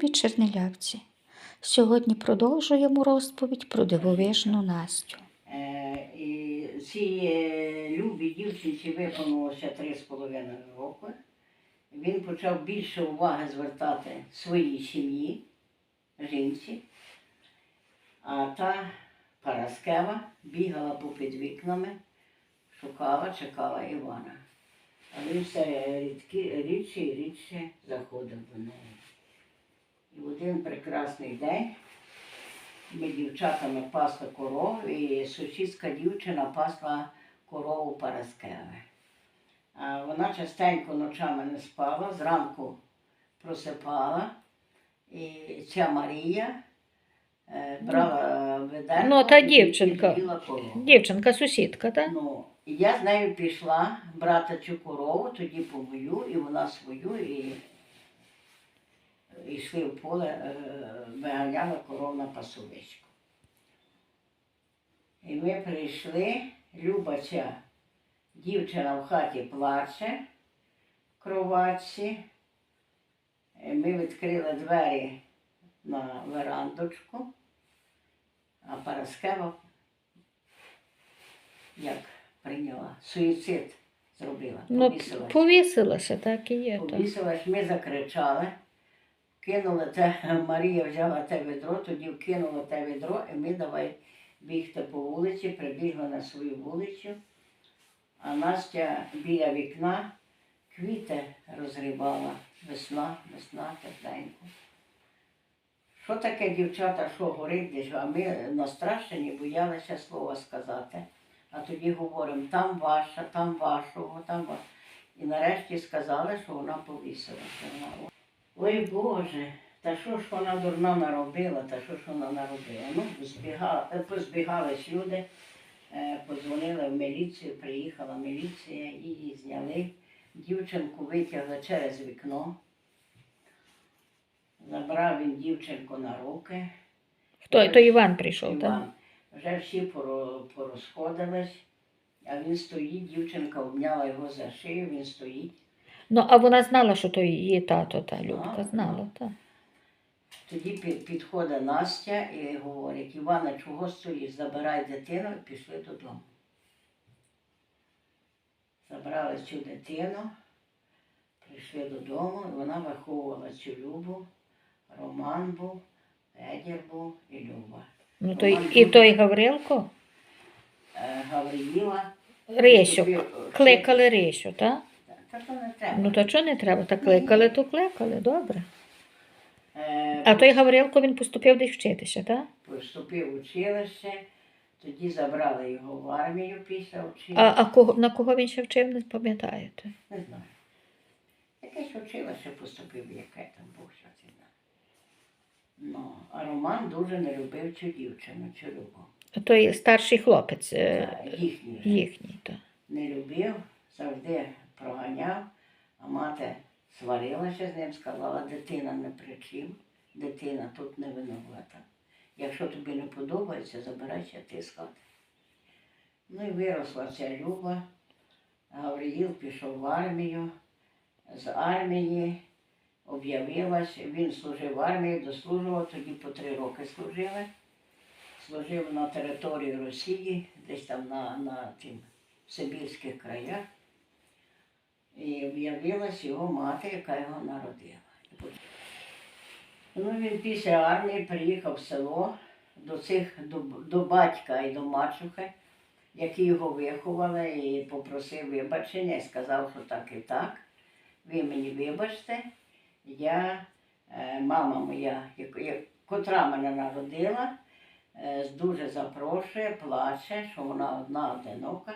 Любі чернелявці, сьогодні продовжуємо розповідь про дивовижну Настю. Е, І цій е, любій дівчинці виповнилося три з половиною роки. Він почав більше уваги звертати своїй сім'ї, жінці, а та Параскева бігала попід вікнами, шукала, чекала Івана. А він все рідкі, рідше і рідше заходив до неї. І в один прекрасний день ми дівчатами пасли корову, і сусідська дівчина пасла корову Параскеве. А вона частенько ночами не спала, зранку просипала, і ця Марія е, брала ведерко Ну, та і дівчинка. корову. Дівчинка, сусідка, так? Ну, і я з нею пішла брати цю корову, тоді помою, і вона свою, і йшли в поле, е, виганяли коров на пасовичку. І ми прийшли, Люба ця дівчина в хаті плаче в кроватці. Е, Ми відкрили двері на верандочку, а Параскева як прийняла, суїцид зробила, Ну, повісилась. повісилася, так і є. Так. Ми закричали, кинули те, Марія взяла те відро, тоді вкинула те відро, і ми давай бігти по вулиці, прибігли на свою вулицю, а Настя біля вікна квіти розгрібала. Весна, весна, тепленько. Що таке дівчата, що горить десь, а ми настрашені, боялися слова сказати. А тоді говоримо, там ваша, там вашого, там вашого. І нарешті сказали, що вона повісилася. Ой Боже, та що ж вона дурна наробила, та що ж вона наробила? Ну, е, позбігались люди, е, подзвонили в міліцію, приїхала міліція, її зняли. Дівчинку витягли через вікно. Забрав він дівчинку на руки. Хто? То Іван прийшов, так? Вже всі порозходились, а він стоїть, дівчинка обняла його за шию, він стоїть. Ну, а вона знала, що то її тато, та Любка, Знала, так. Тоді пі- підходить Настя і говорить, Іване, чого стоїш? Забирай дитину і пішли додому. Забрали цю дитину, прийшли додому, і вона виховувала цю Любу. Роман був, Федір був і Люба. Ну, то й- і той Гаврилко, Е, Гавриїла. Рещу, кликали Рещу, так? Та не треба. Ну, то чого не треба? Так кликали, то кликали, добре. Е, А той Гаврилко, він поступив десь вчитися, так? Поступив в училище, тоді забрали його в армію після А, училища. а кого, на кого він ще вчив, не пам'ятаєте? Не знаю. Якесь училище поступив, яке там Бог що це знає. Ну, а Роман дуже не любив цю дівчину, цю Любу. А той старший хлопець е, Та, Їхню. їхній, так. Не любив, завжди проганяв, а мати сварилася з ним, сказала, дитина не при чим, дитина тут не винувата. Якщо тобі не подобається, забирайся ти з хати. Ну і виросла ця Люба. Гавриїл пішов в армію. З армії об'явилась, він служив в армії, дослужував, тоді по три роки служили. Служив на території Росії, десь там на, на тим Сибірських краях. І об'явилась його мати, яка його народила. Ну, він після армії приїхав в село до цих до, до батька і до мачухи, які його виховали, і попросив вибачення і сказав, що так і так. Ви мені вибачте, я, е, мама моя, котра мене народила, е, дуже запрошує, плаче, що вона одна одинока.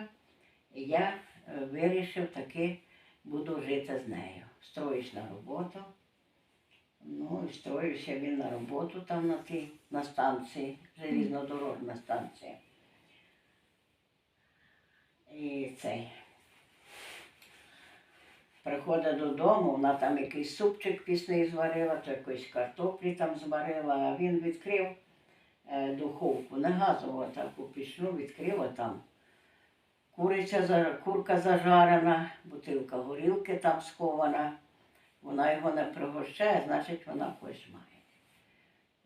І я е, вирішив таки буду жити з нею. Строюсь на роботу. Ну, і строївся він на роботу там на тій, на станції, железнодорожна станція. І цей. Приходить додому, вона там якийсь супчик пісний зварила, то якоїсь картоплі там зварила, а він відкрив е, духовку, не газову, а таку пічну, відкрив, там куриця, курка зажарена, бутилка горілки там схована. Вона його не пригощає, значить вона когось має.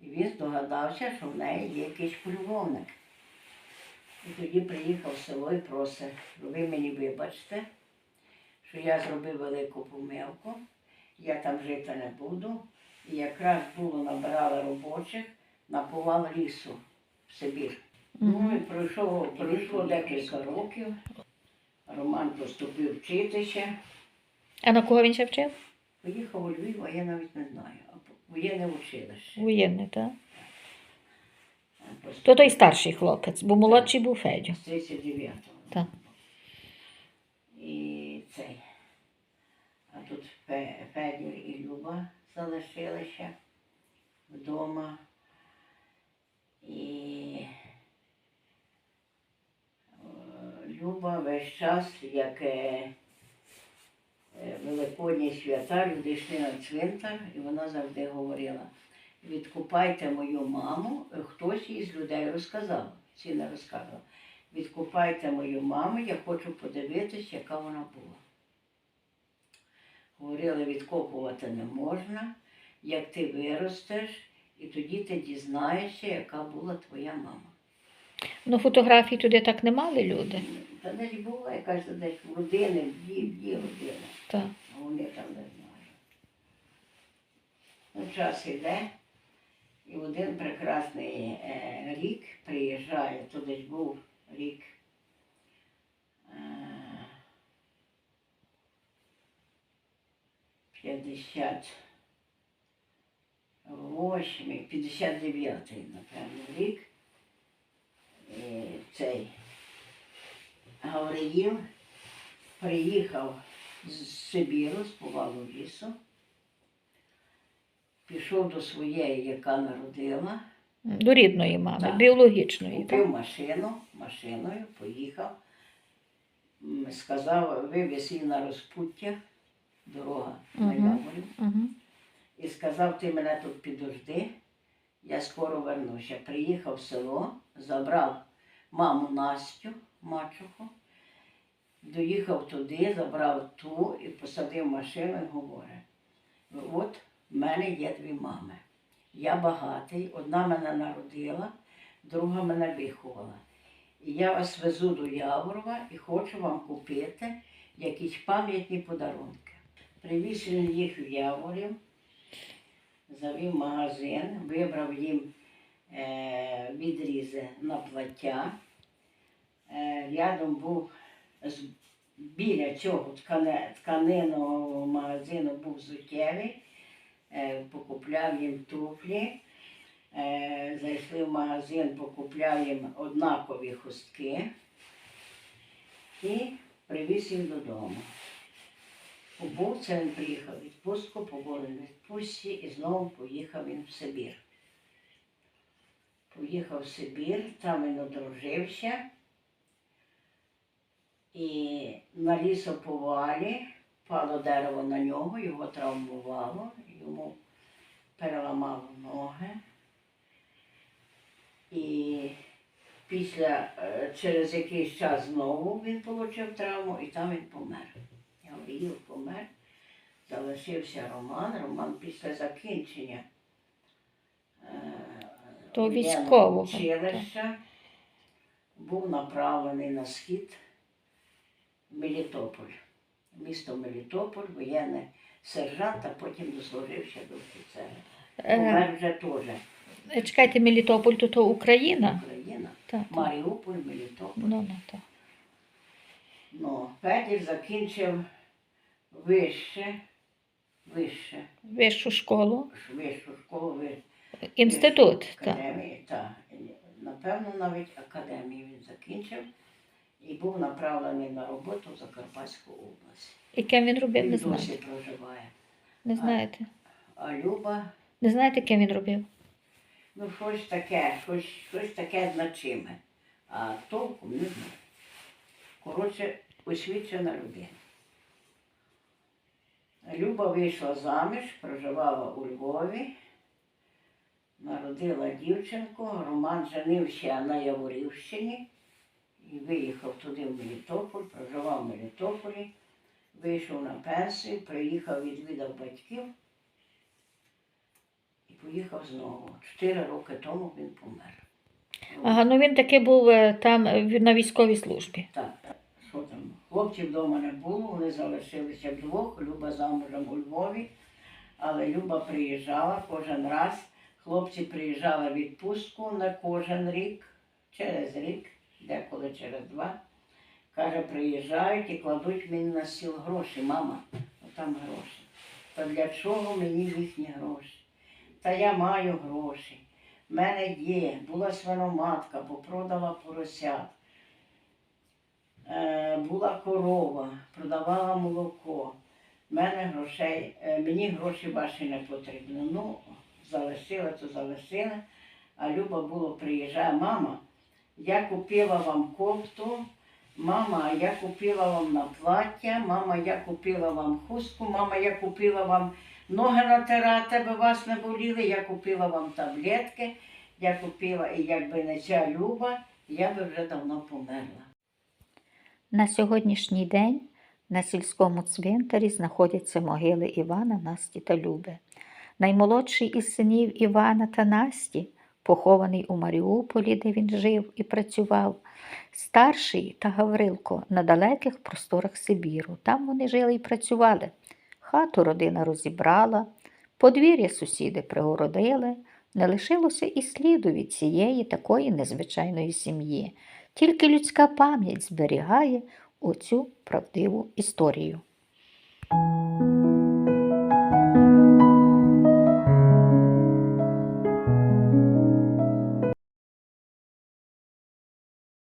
І він здогадався, що в неї є якийсь полюбовник. І тоді приїхав в село і просить, ви мені вибачте, що я зробив велику помилку, я там жити не буду. І якраз було набирали робочих, напував лісу в Сибір. Ну і пройшло, пройшло декілька років. Роман поступив вчитися. А на кого він ще вчив? Поїхав у Львів, а я навіть не знаю. Воєнне училище. Воєнний, так? То той старший хлопець, бо молодший був Федю. з 39-го. Так. І цей. А тут Фе- Федір і Люба залишилися вдома. І е, Люба весь час, як е, великодні свята, люди йшли на цвинтар, і вона завжди говорила, відкупайте мою маму, Е, хтось із людей розказав, ці не розказував. Відкупайте мою маму, я хочу подивитись, яка вона була. Говорили, відкопувати не можна, як ти виростеш, і тоді ти дізнаєшся, яка була твоя мама. Ну, фотографій туди так не мали люди. Та десь була якась десь в дії, в дії Так. а вони там не знають. Ну, час йде, і в один прекрасний е, рік приїжджає, то десь був рік. Е, 58, 59, напевно, рік. Цей Гавриїл приїхав з Сибіру, з повалу лісу, пішов до своєї, яка народила, До рідної мами, Так. біологічної. купив Так? машину, машиною, поїхав, сказав, вивіз її на розпуття, дорога на Мгм. Угу. і сказав, ти мене тут підожди, я скоро вернуся. Приїхав в село, забрав маму Настю, мачуху, доїхав туди, забрав ту і посадив машину і говорить, от в мене є дві мами. Я багатий, одна мене народила, друга мене виховала. І я вас везу до Яворова і хочу вам купити якісь пам'ятні подарунки. Привіз він їх в Яворів, завів магазин, вибрав їм відрізи на плаття. Е, рядом був біля цього ткане, тканинного магазину був взуттєвий, е, покупляв їм туфлі. Е, зайшли в магазин, покупляв їм однакові хустки і привіз їх додому. Побув це він приїхав відпустку, він відпустці і знову поїхав він в Сибір. Поїхав в Сибір, там він одружився. І на лісоповалі впало дерево на нього, його травмувало, йому переламало ноги. І після, е, через якийсь час знову він отримав травму і там він помер. Я Гавриїл помер, залишився Роман. Роман після закінчення То військового, училища був направлений на схід Мелітополь. Місто Мелітополь, воєнний сержант, а потім дослужився до офіцера. Е, Помер вже теж е, чекайте, Мелітополь, то, то Україна? Україна. Так. так. Маріуполь, Мелітополь. Ну, ну, так. Ну, Федір закінчив вище, вище, Вищу школу, вищу школу, інститут. вищу Так. напевно, навіть академію він закінчив і був направлений на роботу в Закарпатську область. І ким він робив, Він не досі проживає. Не знаєте. А Люба, Не знаєте, ким він робив? ну щось таке, щось, щось таке значиме. А толком не знаю. Коротше, освічена людина. Люба вийшла заміж, проживала у Львові, народила дівчинку, Роман женився на Яворівщині і виїхав туди в Мелітополь, проживав в Мелітополі, вийшов на пенсію, приїхав, відвідав батьків і поїхав знову. Чотири роки тому він помер. Ага, ну він таки був е, там е, на військовій службі. Так, що там? Хлопців вдома не було, вони залишилися вдвох. Люба замужем у Львові, але Люба приїжджала кожен раз. Хлопці приїжджали в відпустку на кожен рік, через рік, деколи через два. Каже, приїжджають і кладуть мені на стіл гроші. Мама, там гроші. Та для чого мені їхні гроші? Та я маю гроші. В мене є, була свиноматка, попродала поросят. Е, була корова, продавала молоко. Мене грошей, е, мені гроші ваші не потрібні. Ну, залишила, то залишила. А Люба було приїжджає, мама, я купила вам кофту, мама, я купила вам на плаття, мама, я купила вам хустку, мама, я купила вам ноги натирати, аби вас не боліли, я купила вам таблетки, я купила, і якби не ця Люба, я би вже давно померла. На сьогоднішній день на сільському цвинтарі знаходяться могили Івана, Насті та Люби. Наймолодший із синів Івана та Насті, похований у Маріуполі, де він жив і працював. Старший та Гаврилко на далеких просторах Сибіру. Там вони жили і працювали. Хату родина розібрала, подвір'я сусіди пригородили, не лишилося і сліду від цієї такої незвичайної сім'ї. Тільки людська пам'ять зберігає оцю правдиву історію.